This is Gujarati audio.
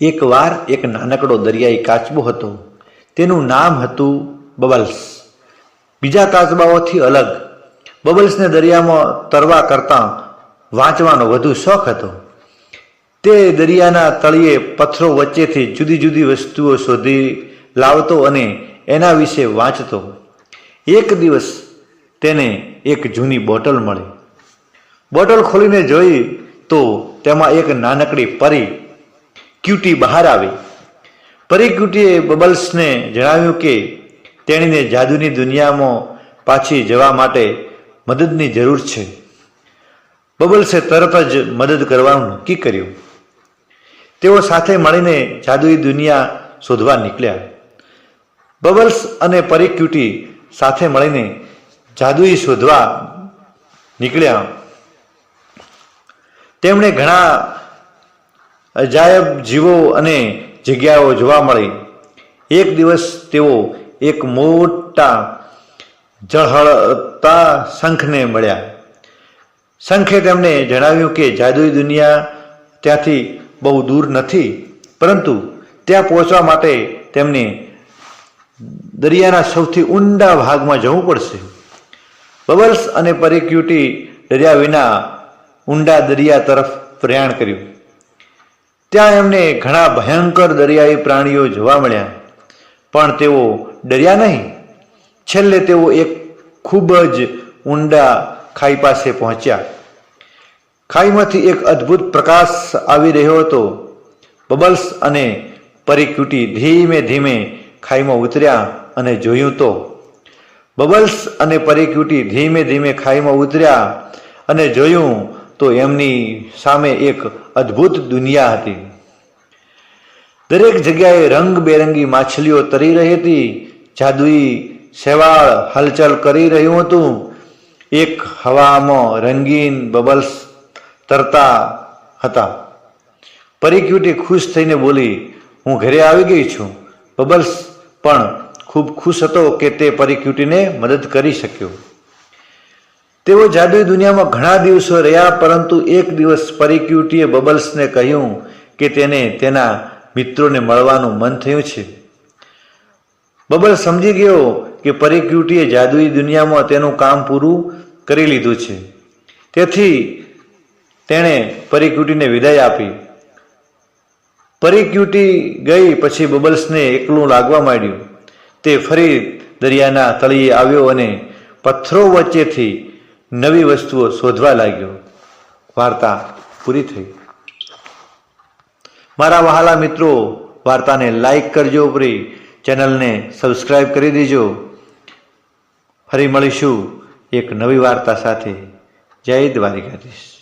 એકવાર એક નાનકડો દરિયાઈ કાચબો હતો. તેનું નામ હતું બબલ્સ. બીજા કાચબાઓથી અલગ. બબલ્સને દરિયામાં તરવા કરતાં વાંચવાનો વધુ શોખ હતો. તે દરિયાના તળિયે પથ્થરો વચ્ચેથી જુદી જુદી વસ્તુઓ શોધી લાવતો અને એના વિશે વાંચતો. એક દિવસ તેને એક જૂની બોટલ મળી. બોટલ ખોલીને જોઈ તો તેમાં એક નાનકડી પરી ક્યુટી બહાર આવી. પરી બબલ્સને જણાવ્યું કે તેણીને જાદુની દુનિયામાં પાછી જવા માટે મદદની જરૂર છે. બબલ્સે તરત જ મદદ કરવાનું નક્કી કર્યું. તેઓ સાથે મળીને જાદુઈ દુનિયા શોધવા નીકળ્યા. બબલ્સ અને પરી ક્યુટી સાથે મળીને જાદુઈ શોધવા નીકળ્યા. તેમણે ઘણા અજાયબ જીવો અને જગ્યાઓ જોવા મળી. એક દિવસ તેઓ એક મોટા જળહળતા શંખને મળ્યા. શંખે તેમને જણાવ્યું કે જાદુઈ દુનિયા ત્યાંથી બહુ દૂર નથી, પરંતુ ત્યાં પહોંચવા માટે તેમને દરિયાના સૌથી ઊંડા ભાગમાં જવું પડશે. બબલ્સ અને પરિક્યુટી દરિયા વિના ઊંડા દરિયા તરફ પ્રયાણ કર્યું. ત્યાં એમને ઘણા ભયંકર દરિયાઈ પ્રાણીઓ જોવા મળ્યા. પણ તેઓ ડર્યા નહીં. છેલ્લે તેઓ એક ખૂબ જ ઊંડા ખાઈ પાસે પહોંચ્યા. ખાઈમાંથી એક અદ્ભુત પ્રકાશ આવી રહ્યો હતો. બબલ્સ અને પરિક્યુટી ધીમે ધીમે ખાઈમાં ઉતર્યા અને જોયું તો. બબલ્સ અને પરિક્યુટી ધીમે ધીમે ખાઈમાં ઉતર્યા અને જોયું તો એમની સામે એક અદ્ભુત દુનિયા હતી. દરેક જગ્યાએ રંગબેરંગી માછલીઓ તરી રહી હતી. જાદુઈ શેવાળ હલચલ કરી રહ્યું હતું. એક હવામાં રંગીન બબલ્સ તરતા હતા. પરિક્યુટી ખુશ થઈને બોલી, હું ઘરે આવી ગઈ છું. બબલ્સ પણ ખૂબ ખુશ હતો કે તે પરિક્યુટીને મદદ કરી શક્યો. તેઓ જાદુઈ દુનિયામાં ઘણા દિવસો રહ્યા, પરંતુ એક દિવસ પરિક્યુટીએ બબલ્સને કહ્યું કે તેને તેના મિત્રોને મળવાનું મન થયું છે. બબલ્સ સમજી ગયો કે પરિક્યુટીએ જાદુઈ દુનિયામાં તેનું કામ પૂરું કરી લીધું છે. તેથી તેણે પરિક્યુટીને વિદાય આપી. પરિક્યુટી ગઈ પછી બબલ્સને એકલું લાગવા માંડ્યું. તે ફરી દરિયાના તળિયે આવ્યો અને પથ્થરો વચ્ચેથી નવી વસ્તુઓ શોધવા લાગ્યો. વાર્તા પૂરી થઈ. મારા વહાલા મિત્રો, વાર્તાને લાઈક કરજો ઉપરી, ચેનલને સબસ્ક્રાઈબ કરી દેજો. ફરી મળીશું એક નવી વાર્તા સાથે. જય દ્વારિકાધીશ.